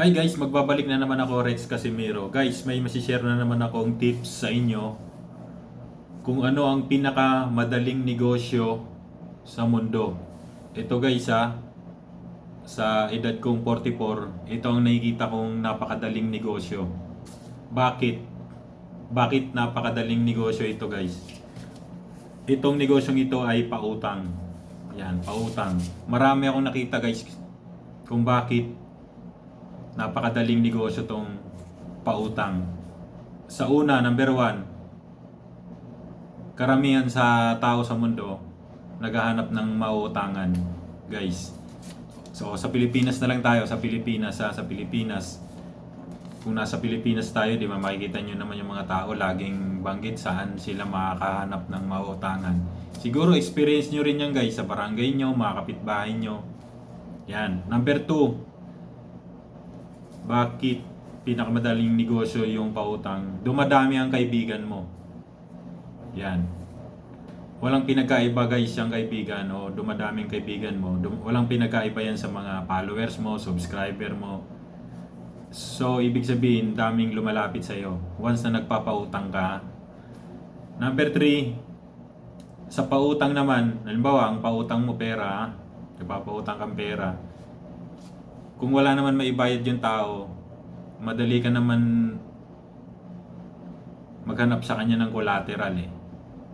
Hi guys, magbabalik na naman ako Rex Casimiro. Guys, may masishare na naman akong tips sa inyo kung ano ang pinaka madaling negosyo sa mundo. Ito guys ha, sa edad kong 44, ito ang nakikita kong napakadaling negosyo. Bakit? Bakit napakadaling negosyo ito guys? Itong negosyong ito ay pautang. Yan, pautang. Marami akong nakita guys kung bakit napakadaling negosyo tong pautang. Sa una, number one, karamihan sa tao sa mundo naghahanap ng mauutangan, guys. So sa Pilipinas na lang tayo, sa Pilipinas, sa, sa Pilipinas. Kung nasa Pilipinas tayo, di ba, makikita nyo naman yung mga tao laging banggit saan sila makakahanap ng mauutangan. Siguro experience nyo rin yan guys sa barangay nyo, mga kapitbahay nyo. Yan. Number two, bakit pinakamadaling negosyo yung pautang? Dumadami ang kaibigan mo. Yan. Walang pinagkaiba guys yung kaibigan o dumadami ang kaibigan mo. Dum- walang pinagkaiba yan sa mga followers mo, subscriber mo. So, ibig sabihin, daming lumalapit sa'yo. Once na nagpapautang ka. Number three, sa pautang naman, halimbawa, ang pautang mo pera, nagpapautang kang pera, kung wala naman maibayad yung tao, madali ka naman maghanap sa kanya ng collateral eh.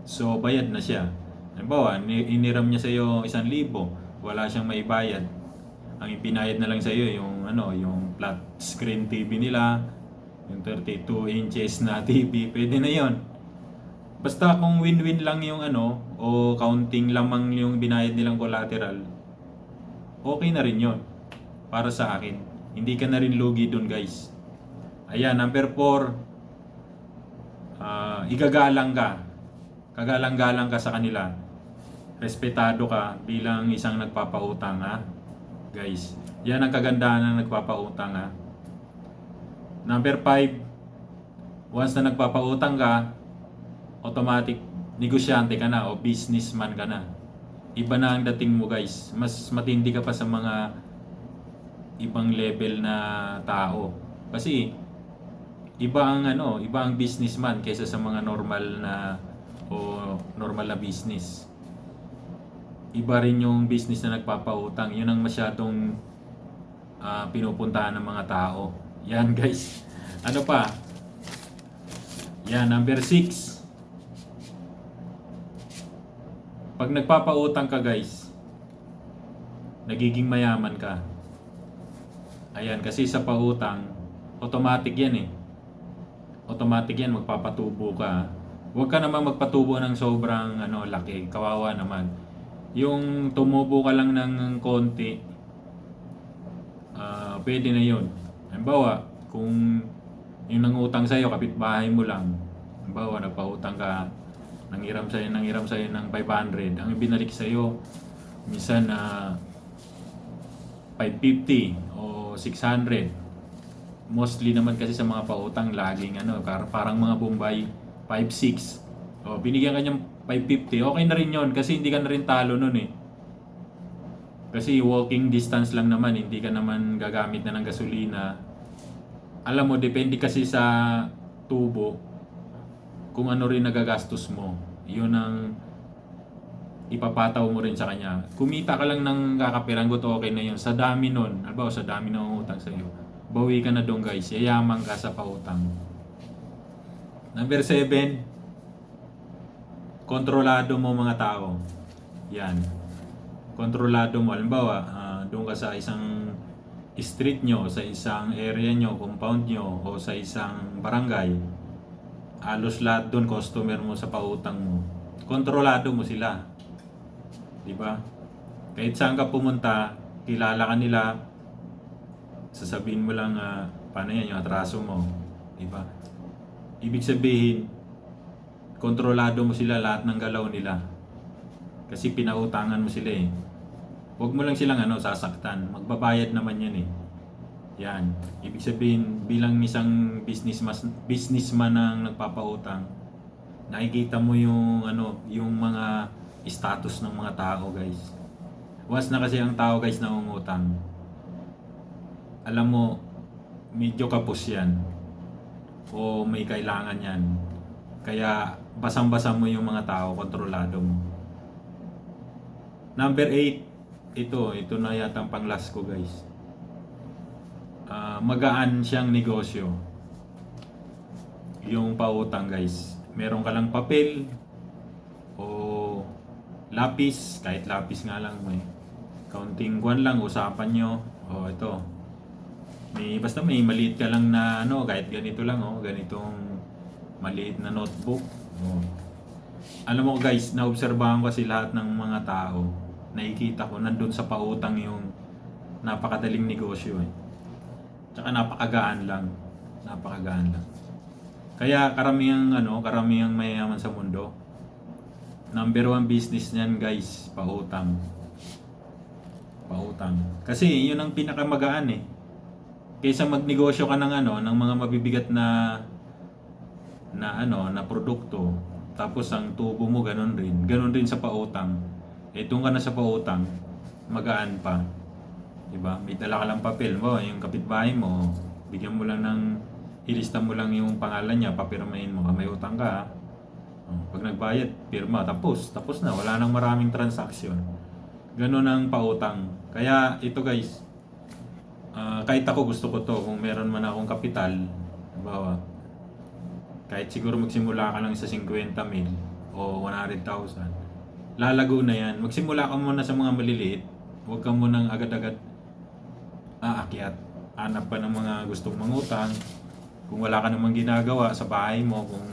So, bayad na siya. Halimbawa, ni- iniram niya sa iyo isang libo, wala siyang maibayad. Ang ipinayad na lang sa iyo yung ano, yung flat screen TV nila, yung 32 inches na TV, pwede na 'yon. Basta kung win-win lang yung ano, o counting lamang yung binayad nilang collateral, okay na rin yon para sa akin. Hindi ka na rin lugi dun guys. Ayan, number 4, ah igagalang ka. Kagalang-galang ka sa kanila. Respetado ka bilang isang nagpapautang ha. Guys, yan ang kagandahan ng nagpapautang ha. Number 5, once na nagpapautang ka, automatic negosyante ka na o businessman ka na. Iba na ang dating mo guys. Mas matindi ka pa sa mga ibang level na tao. Kasi iba ang ano, iba ang businessman kaysa sa mga normal na o normal na business. Iba rin yung business na nagpapautang. Yun ang masyadong ah, pinupuntahan ng mga tao. Yan guys. Ano pa? Yan, number 6. Pag nagpapautang ka guys, nagiging mayaman ka. Ayan, kasi sa pautang, automatic yan eh. Automatic yan, magpapatubo ka. Huwag ka naman magpatubo ng sobrang ano, laki. Kawawa naman. Yung tumubo ka lang ng konti, ah pwede na yun. Halimbawa, kung yung nangutang sa'yo, kapitbahay mo lang. Halimbawa, nagpautang ka, nangiram sa'yo, nangiram sa'yo ng 500. Ang ibinalik sa'yo, minsan na 550 o 600. Mostly naman kasi sa mga pautang laging ano, parang mga Bombay 5-6. O, binigyan ka niyang 550, okay na rin yon kasi hindi ka na rin talo nun eh. Kasi walking distance lang naman, hindi ka naman gagamit na ng gasolina. Alam mo, depende kasi sa tubo kung ano rin nagagastos mo. Yun ang ipapataw mo rin sa kanya. Kumita ka lang ng kakapiranggot, okay na yun. Sa dami nun, alba sa dami ng utang sa iyo, bawi ka na doon guys. Yayaman ka sa pautang. Number 7, kontrolado mo mga tao. Yan. Kontrolado mo. Halimbawa, ah, doon ka sa isang street nyo, sa isang area nyo, compound nyo, o sa isang barangay. Alos lahat doon, customer mo sa pautang mo. Kontrolado mo sila. Di ba? Kahit saan ka pumunta, kilala ka nila, sasabihin mo lang, ah, paano yan, yung atraso mo. Di ba? Ibig sabihin, kontrolado mo sila lahat ng galaw nila. Kasi pinautangan mo sila eh. Huwag mo lang silang ano, sasaktan. Magbabayad naman yan eh. Yan. Ibig sabihin, bilang isang businessman, businessman ang nagpapautang, nakikita mo yung ano, yung mga status ng mga tao, guys. Once na kasi ang tao, guys, na umutang, alam mo, medyo kapos yan. O may kailangan yan. Kaya basang-basa mo yung mga tao, kontrolado mo. Number 8, ito, ito na yata ang pang last ko guys. Ah, magaan siyang negosyo. Yung pautang guys. Meron ka lang papel o lapis, kahit lapis nga lang may kaunting kwan lang, usapan nyo. O ito, may basta may maliit ka lang na ano, kahit ganito lang oh, ganitong maliit na notebook. Oh. Alam mo guys, naobserbahan ko kasi lahat ng mga tao. Nakikita ko nandun sa pautang yung napakadaling negosyo eh. Tsaka napakagaan lang. Napakagaan lang. Kaya karamihang ano, karamihang mayayaman sa mundo. Number one business niyan guys, pautang. Pautang. Kasi yun ang pinakamagaan eh. Kaysa magnegosyo ka ng ano, ng mga mabibigat na na ano, na produkto. Tapos ang tubo mo ganun rin. Ganun rin sa pautang. Eh doon ka na sa pautang, magaan pa. 'Di ba? May dala ka lang papel mo, yung kapitbahay mo, bigyan mo lang ng ilista mo lang yung pangalan niya, papirmahin mo, may utang ka. ah. Oh, Pag nagbayad, pirma, tapos, tapos na, wala nang maraming transaksyon. Ganun ang pautang. Kaya ito guys, ah, kahit ako gusto ko to, kung meron man akong kapital, bawa, kahit siguro magsimula ka lang sa 50 mil o 100,000, lalago na yan. Magsimula ka muna sa mga maliliit. Huwag ka munang agad-agad aakyat. Hanap ka ng mga gustong mangutang. Kung wala ka namang ginagawa sa bahay mo, kung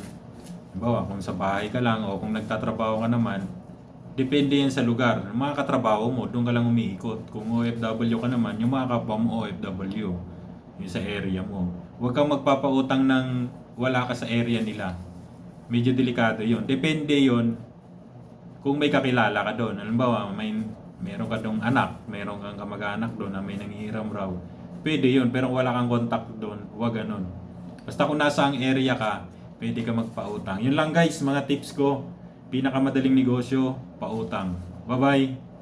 bawa kung sa bahay ka lang o kung nagtatrabaho ka naman, depende yan sa lugar. Yung mga katrabaho mo, doon ka lang umiikot. Kung OFW ka naman, yung mga kapwa mo OFW, yung sa area mo. Huwag kang magpapautang ng wala ka sa area nila. Medyo delikado yon. Depende yon kung may kakilala ka doon. Halimbawa, may meron ka doong anak, meron kang kamag-anak doon na may nangihiram raw. Pwede yun, pero wala kang contact doon, huwag ganun. Basta kung nasa ang area ka, pwede ka magpautang. Yun lang guys, mga tips ko. Pinakamadaling negosyo, pautang. Bye-bye!